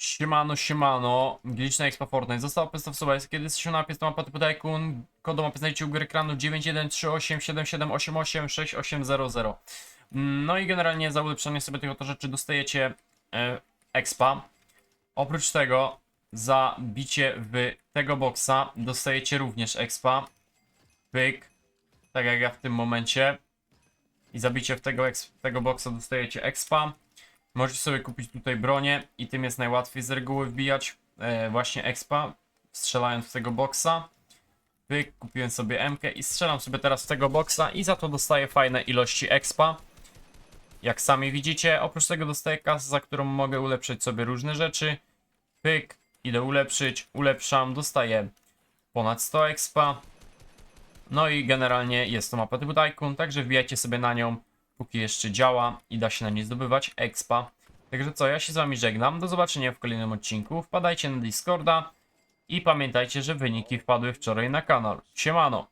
Siemano, siemano, Glitchna Expo Fortnite została opisana w sobie, kiedy jesteście na to typu Tycoon, kodu mapy znajdziecie u góry ekranu 913877886800. No i generalnie za ulepszenie sobie tych oto rzeczy dostajecie e, expa. Oprócz tego za bicie w tego boxa dostajecie również expa. Pyk, tak jak ja w tym momencie. I zabicie w tego, ex- tego boxa dostajecie expa. Możecie sobie kupić tutaj bronię i tym jest najłatwiej z reguły wbijać e, właśnie expa, strzelając w tego boxa. Pyk, kupiłem sobie MK i strzelam sobie teraz w tego boxa i za to dostaję fajne ilości expa. Jak sami widzicie, oprócz tego dostaję kasę, za którą mogę ulepszyć sobie różne rzeczy. Pyk, idę ulepszyć, ulepszam, dostaję ponad 100 expa. No i generalnie jest to mapa typu Tycoon, także wbijajcie sobie na nią, póki jeszcze działa i da się na niej zdobywać expa. Także co, ja się z wami żegnam, do zobaczenia w kolejnym odcinku, wpadajcie na Discorda i pamiętajcie, że wyniki wpadły wczoraj na kanał. Siemano!